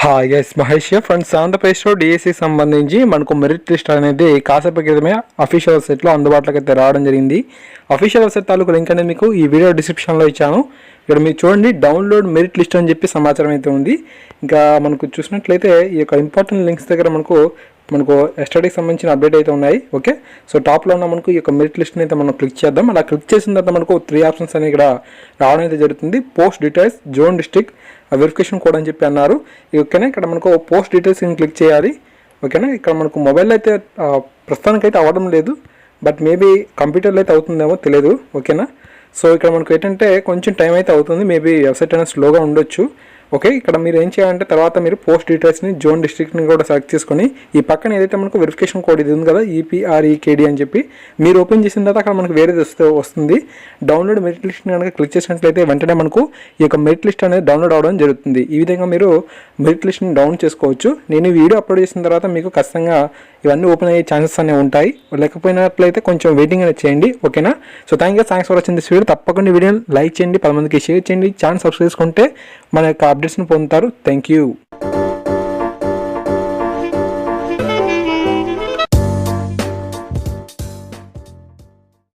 Hi S Mahesh friends ఆంధ్రప్రదేశ్లో DSC సంబంధించి మనకు మెరిట్ లిస్ట్ అనేది కాసేపు క్రితమే అఫీషియల్ వెబ్సైట్లో అందుబాటులోకి అయితే రావడం జరిగింది. అఫీషియల్ వెబ్సైట్ తాలూకు లింక్ అనేది మీకు ఈ వీడియో డిస్క్రిప్షన్లో ఇచ్చాను. ఇక్కడ మీరు చూడండి డౌన్లోడ్ మెరిట్ లిస్ట్ అని చెప్పి సమాచారం అయితే ఉంది. ఇంకా మనకు చూసినట్లయితే ఈ యొక్క ఇంపార్టెంట్ లింక్స్ దగ్గర మనకు మనకు ఎస్టడీకి సంబంధించిన అప్డేట్ అయితే ఉన్నాయి ఓకే సో టాప్లో ఉన్న మనకు ఈ యొక్క మెరిట్ లిస్ట్ని అయితే మనం క్లిక్ చేద్దాం. అలా క్లిక్ చేసిన తర్వాత మనకు త్రీ ఆప్షన్స్ అనేవి ఇక్కడ రావడం అయితే జరుగుతుంది. Post details zone district verification code అని చెప్పి అన్నారు. ఓకేనా ఇక్కడ మనకు పోస్ట్ డీటెయిల్స్ క్లిక్ చేయాలి ఓకేనా ఇక్కడ మనకు మొబైల్ అయితే ప్రస్తుతానికైతే అవ్వడం లేదు. బట్ మేబీ కంప్యూటర్లో అయితే అవుతుందేమో తెలియదు ఓకేనా సో ఇక్కడ మనకు ఏంటంటే కొంచెం టైం అయితే అవుతుంది. మేబీ వెబ్సైట్ అనేది స్లోగా ఉండొచ్చు. ఓకే ఇక్కడ మీరు ఏం చేయాలంటే తర్వాత మీరు పోస్ట్ డీటెయిల్స్ని జోన్ డిస్ట్రిక్ట్ని కూడా సెలెక్ట్ చేసుకొని ఈ పక్కన ఏదైతే మనకు వెరిఫికేషన్ కోడ్ ఇది ఉంది కదా ఈపీఆర్ఈకేడి అని చెప్పి మీరు ఓపెన్ చేసిన తర్వాత అక్కడ మనకు వేరేది వస్తే వస్తుంది. డౌన్లోడ్ మెరిట్ లిస్ట్ కనుక క్లిక్ చేసినట్లయితే వెంటనే మనకు ఈ యొక్క మెరిట్ లిస్ట్ అనేది డౌన్లోడ్ అవడం జరుగుతుంది. ఈ విధంగా మీరు మెరిట్ లిస్ట్ని డౌన్ చేసుకోవచ్చు. నేను వీడియో అప్లోడ్ చేసిన తర్వాత మీకు ఖచ్చితంగా ఇవన్నీ ఓపెన్ అయ్యే ఛాన్సెస్ అనేవి ఉంటాయి. లేకపోయినట్లయితే కొంచెం వెయిటింగ్ అనేది చేయండి ఓకేనా? So thank you thanks for వచ్చింది వీడియో తప్పకుండా వీడియోని లైక్ చేయండి పది మందికి షేర్ చేయండి. ఛానల్ సబ్స్క్రైబ్ చేసుకుంటే మన యొక్క అప్డేట్స్ను పొందుతారు. Thank you.